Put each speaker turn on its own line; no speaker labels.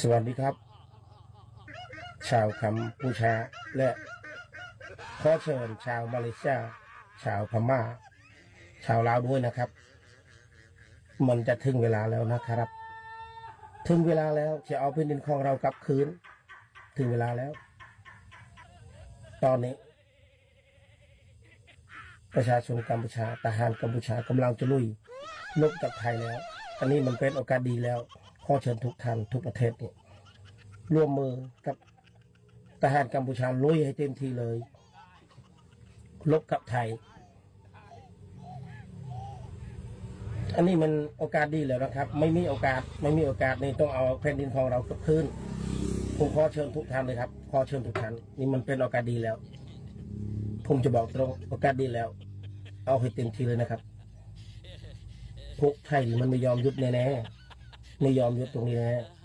สวัสดีครับ ชาวกัมพูชาและขอเชิญชาวมาเลเซียชาวพม่า ชาวลาวด้วยนะครับ มันจะถึงเวลาแล้วนะครับ ถึงเวลาแล้วจะเอาแผ่นดินของเรากลับคืน ถึงเวลาแล้ว ตอนนี้ ประชาชนกัมพูชาทหารกัมพูชากำลังจะลุยลบกับไทยแล้ว อันนี้มันเป็นโอกาสดีแล้ว ขอเชิญทุกท่านทุกประเทศเนี่ยร่วมมือกับทหารกัมพูชาลุยให้เต็มที่เลยลบกับไทย อันนี้มันโอกาสดีแล้วนะครับ ไม่มีโอกาสไม่มีโอกาสนี่ต้องเอาแผ่นดินของเรากลับคืนผมขอเชิญทุกท่านเลยครับขอเชิญทุกท่านนี่มันเป็นโอกาสดีแล้ว ผมจะบอกตรงโอกาสดีแล้ว เอาให้เต็มที่เลยนะครับพวกไทยมันไม่ยอมยุดแน่ๆ ไม่ยอมหยุดตรงนี้แน่